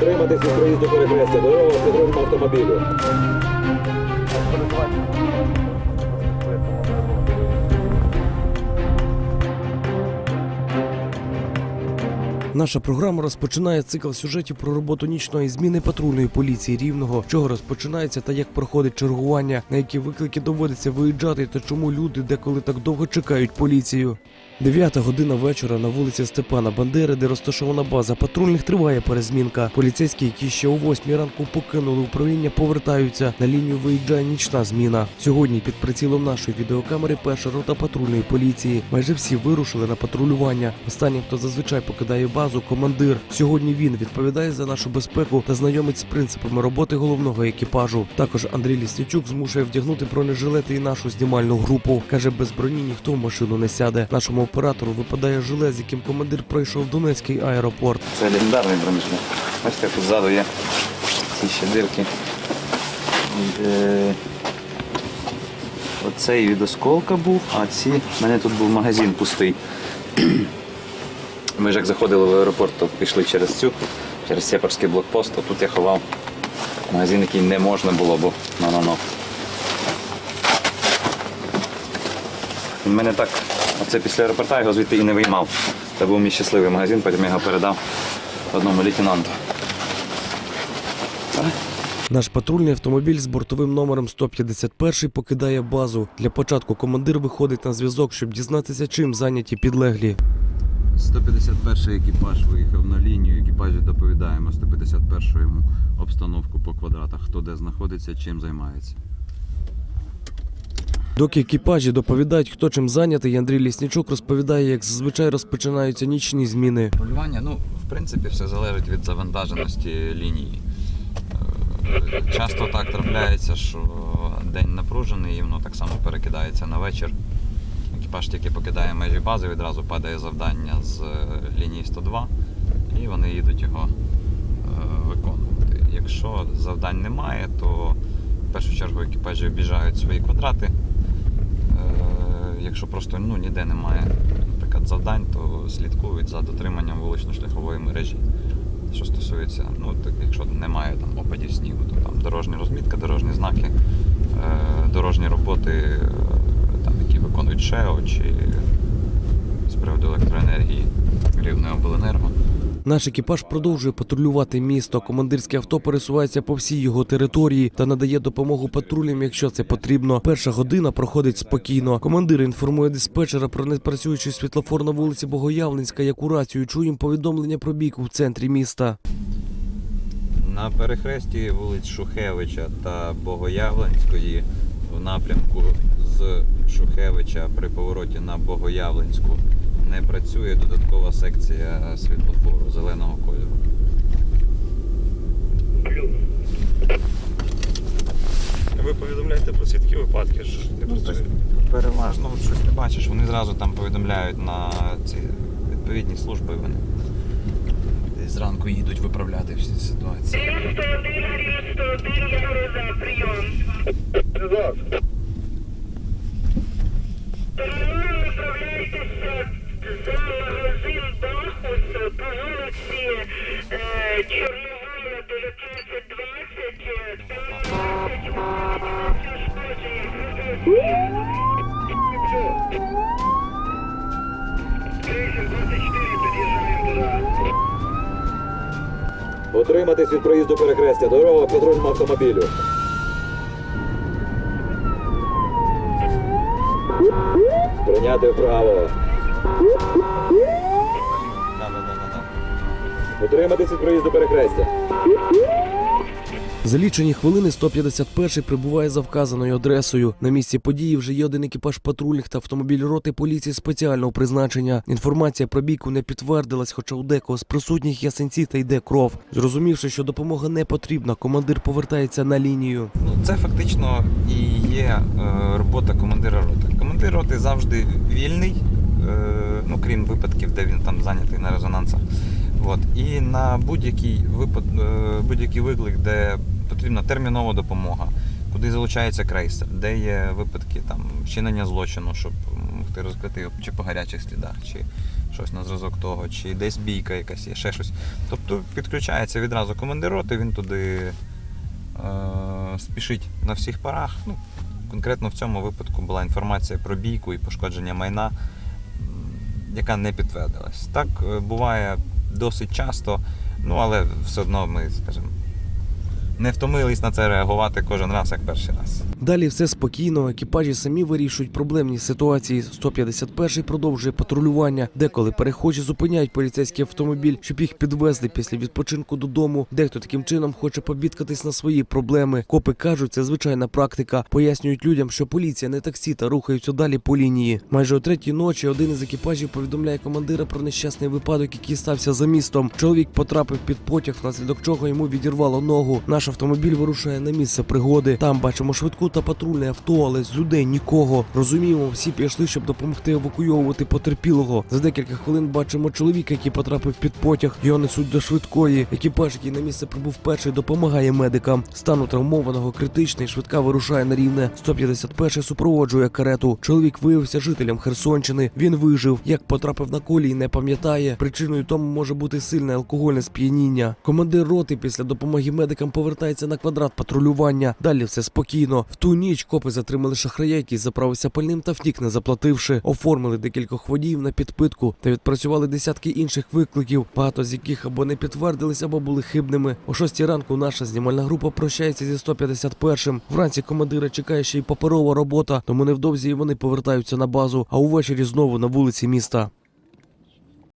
Утриматись від проїзду перехрестя. Дорога патрульному автомобілю. Наша програма розпочинає цикл сюжетів про роботу нічної зміни патрульної поліції рівного, чого розпочинається та як проходить чергування, на які виклики доводиться виїжджати та чому люди деколи так довго чекають поліцію. Дев'ята година вечора на вулиці Степана Бандери, де розташована база патрульних, триває перезмінка. Поліцейські, які ще о восьмій ранку покинули управління, повертаються. На лінію виїжджає нічна зміна. Сьогодні під прицілом нашої відеокамери перша рота патрульної поліції. Майже всі вирушили на патрулювання. Останнім, хто зазвичай покидає базу, командир. Сьогодні він відповідає за нашу безпеку та знайомить з принципами роботи головного екіпажу. Також Андрій Ліснічук змушує вдягнути бронежилети і нашу знімальну групу. каже, без броні ніхто в машину не сяде. Нашому оператору випадає жилет, з яким командир пройшов Донецький аеропорт. Це легендарний бронежилет. Бачите, тут ззаду є ці ще дирки. Е, Оцей від осколка був, а ці. У мене тут був магазин пустий. Ми ж як заходили в аеропорт, то пішли через цю, через Сєпарський блокпост, то тут я ховав магазин, який не можна було, бо на нано. Він мене так, оце після аеропорта його звідти і не виймав. Це був мій щасливий магазин, потім я його передав одному лейтенанту. Наш патрульний автомобіль з бортовим номером 151 покидає базу. Для початку командир виходить на зв'язок, щоб дізнатися, чим зайняті підлеглі. 151 екіпаж виїхав на лінію. Екіпажі доповідаємо 151 йому обстановку по квадратах, хто де знаходиться, чим займається. Доки екіпажі доповідають, хто чим зайнятий, Андрій Ліснічук розповідає, як зазвичай розпочинаються нічні зміни. Полювання, ну, в принципі, все залежить від завантаженості лінії. Е, Часто так трапляється, що день напружений і воно так само перекидається на вечір. Екіпаж тільки покидає межі бази, відразу падає завдання з е, лінії 102 і вони їдуть його е, виконувати. Якщо завдань немає, то в першу чергу екіпажі обіжають свої квадрати. Якщо просто ну, ніде немає наприклад, завдань, то слідкують за дотриманням вулично-шляхової мережі. Що стосується, ну так, якщо немає там опадів снігу, то там дорожня розмітка, дорожні знаки, е, дорожні роботи, е, там, які виконують ШЕО чи з приводу обленерго. Наш екіпаж продовжує патрулювати місто. Командирське авто пересувається по всій його території та надає допомогу патрулям, якщо це потрібно. Перша година проходить спокійно. Командир інформує диспетчера про непрацюючий світлофор на вулиці Богоявленська, яку рацію чуємо повідомлення про бійку в центрі міста. На перехресті вулиць Шухевича та Богоявленської в напрямку з Шухевича при повороті на Богоявленську не працює додаткова секція світлофору зеленого кольору. Ви повідомляєте про такі випадки, що не працює. Переважно щось не бачиш, вони зразу там повідомляють на ці відповідні служби. Вони десь зранку їдуть виправляти всі ситуації. Рівень 101, рівень 101, я гроза, прийом. Чорновола 1920, е, там 20 ушкодження. Утриматись від проїзду перехрестя. Дорога патрульному автомобілю. Прийняти вправо. Утриматись від проїзду перехрестя. За лічені хвилини 151-й прибуває за вказаною адресою. На місці події вже є один екіпаж патрульних та автомобіль роти поліції спеціального призначення. Інформація про бійку не підтвердилась, хоча у декого з присутніх є синці та йде кров. Зрозумівши, що допомога не потрібна, командир повертається на лінію. Ну, це фактично і є е, робота командира роти. Командир роти завжди вільний, е, ну крім випадків, де він там зайнятий на резонансах. От. І на будь-який е, будь-який виклик, де потрібна термінова допомога, куди залучається крейсер, де є випадки там вчинення злочину, щоб могти розкрити його чи по гарячих слідах, чи щось на зразок того, чи десь бійка якась є, ще щось. Тобто підключається відразу командир роти, він туди е, спішить на всіх парах. Ну, конкретно в цьому випадку була інформація про бійку і пошкодження майна, яка не підтвердилась. Так е, буває досить часто, ну але все одно ми, скажімо, не втомились на це реагувати кожен раз, як перший раз. Далі все спокійно. Екіпажі самі вирішують проблемні ситуації. 151-й продовжує патрулювання. Деколи перехожі зупиняють поліцейський автомобіль, щоб їх підвезли після відпочинку додому. Дехто таким чином хоче побідкатись на свої проблеми. Копи кажуть, це звичайна практика. Пояснюють людям, що поліція не таксі та рухаються далі по лінії. Майже о третій ночі один із екіпажів повідомляє командира про нещасний випадок, який стався за містом. Чоловік потрапив під потяг, внаслідок чого йому відірвало ногу. Наш автомобіль вирушає на місце пригоди. Там бачимо швидку та патрульне авто, але з людей нікого. Розуміємо, всі пішли, щоб допомогти евакуйовувати потерпілого. За декілька хвилин бачимо чоловіка, який потрапив під потяг. Його несуть до швидкої. Екіпаж, який на місце прибув перший, допомагає медикам. Стан у травмованого критичний. Швидка вирушає на рівне. 151 супроводжує карету. Чоловік виявився жителем Херсонщини. Він вижив. Як потрапив на колії, не пам'ятає. Причиною тому може бути сильне алкогольне сп'яніння. Командир роти після допомоги медикам повертається на квадрат патрулювання. Далі все спокійно. В ту ніч копи затримали шахрая, який заправився пальним та втік, не заплативши. Оформили декількох водіїв на підпитку та відпрацювали десятки інших викликів, багато з яких або не підтвердились, або були хибними. О 6 ранку наша знімальна група прощається зі 151-м. Вранці командира чекає ще й паперова робота, тому невдовзі і вони повертаються на базу, а увечері знову на вулиці міста.